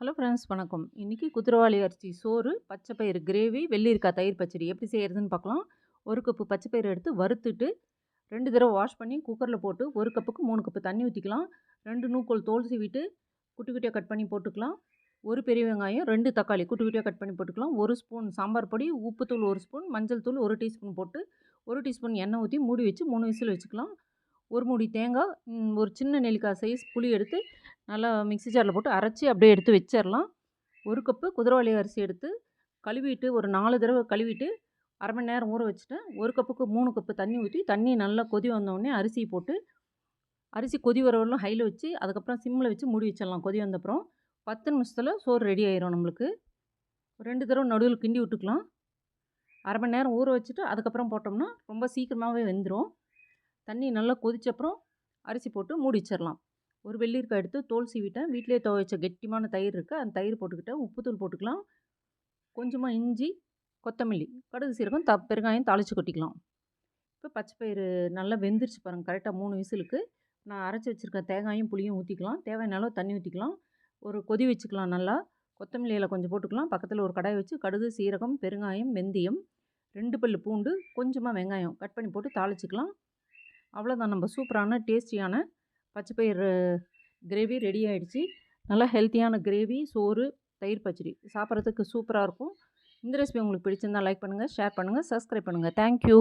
Hello friends வணக்கம். இன்றைக்கி குதிரவாளி அரிசி சோறு பச்சை பயிறு கிரேவி வெள்ளரிக்காய் தயிர் பச்சடி எப்படி செய்கிறதுன்னு பார்க்கலாம். ஒரு கப்பு பச்சை பயிறு எடுத்து வறுத்துட்டு ரெண்டு தடவை வாஷ் பண்ணி குக்கரில் போட்டு ஒரு கப்புக்கு மூணு கப்பு தண்ணி ஊற்றிக்கலாம் ரெண்டு நூக்கோல் தோல் சீவிட்டு குட்டி குட்டியாக கட் பண்ணி போட்டுக்கலாம். ஒரு பெரிய வெங்காயம் ரெண்டு தக்காளி குட்டி குட்டியாக கட் பண்ணி போட்டுக்கலாம். ஒரு ஸ்பூன் சாம்பார் பொடி உப்புத்தூள் ஒரு ஸ்பூன் மஞ்சள் தூள் ஒரு டீஸ்பூன் போட்டு ஒரு டீஸ்பூன் எண்ணெய் ஊற்றி மூடி வச்சு மூணு விசில் வச்சுக்கலாம். ஒரு மூடி தேங்காய் ஒரு சின்ன நெல்லிக்காய் சைஸ் புளி எடுத்து நல்லா மிக்ஸி ஜாரில் போட்டு அரைச்சி அப்படியே எடுத்து வச்சிடலாம் ஒரு கப்பு குதிரவாளி அரிசி எடுத்து கழுவிட்டு ஒரு நாலு தடவை கழுவிட்டு அரை மணி நேரம் ஊற வச்சுட்டேன் ஒரு கப்புக்கு மூணு கப்பு தண்ணி ஊற்றி தண்ணி நல்லா கொதி வந்தோடனே அரிசி போட்டு அரிசி கொதி வர வரலும் ஹையில் வச்சு அதுக்கப்புறம் சிம்மில் வச்சு மூடி வச்சிடலாம் கொதி வந்தப்புறம் பத்து நிமிஷத்தில் சோறு ரெடி ஆயிரும் நம்மளுக்கு. ரெண்டு தடவை நடுவில் கிண்டி விட்டுக்கலாம். அரை மணி நேரம் ஊற வச்சுட்டு அதுக்கப்புறம் போட்டோம்னா ரொம்ப சீக்கிரமாகவே வெந்துடும் தண்ணி நல்லா கொதிச்சப்புறம் அரிசி போட்டு மூடி வச்சிடலாம் ஒரு வெள்ளிருக்காய் எடுத்து தோல் சீவிட்டேன். வீட்டிலே துவைச்ச கெட்டியமான தயிர் இருக்குது அந்த தயிர் போட்டுக்கிட்டேன். உப்புத்தூள் போட்டுக்கலாம். கொஞ்சமாக இஞ்சி கொத்தமல்லி கடுகு சீரகம் த பெருங்காயம் தாளித்து கொட்டிக்கலாம். இப்போ பச்சை பயிறு நல்லா வெந்துருச்சு பாருங்கள் கரெக்டாக மூணு விசிலுக்கு. நான் அரைச்சி வச்சுருக்க தேங்காயும் புளியும் ஊற்றிக்கலாம் தேவையான அளவு தண்ணி ஊற்றிக்கலாம் ஒரு கொதி வச்சுக்கலாம் நல்லா. கொத்தமல்லியில் கொஞ்சம் போட்டுக்கலாம். பக்கத்தில் ஒரு கடாய் வச்சு கடுகு சீரகம் பெருங்காயம் வெந்தயம் ரெண்டு பல்லு பூண்டு கொஞ்சமாக வெங்காயம் கட் பண்ணி போட்டு தாளிச்சிக்கலாம். அவ்வளோதான். நம்ம சூப்பரான டேஸ்டியான பச்சைப்பயிறு கிரேவி ரெடி ஆகிடுச்சி நல்லா ஹெல்த்தியான கிரேவி சோறு தயிர் பச்சடி. சாப்பிட்றதுக்கு சூப்பராக இருக்கும். இந்த ரெசிபி உங்களுக்கு பிடிச்சிருந்தா லைக் பண்ணுங்கள் ஷேர் பண்ணுங்கள் சப்ஸ்கிரைப் பண்ணுங்கள் தேங்க்யூ.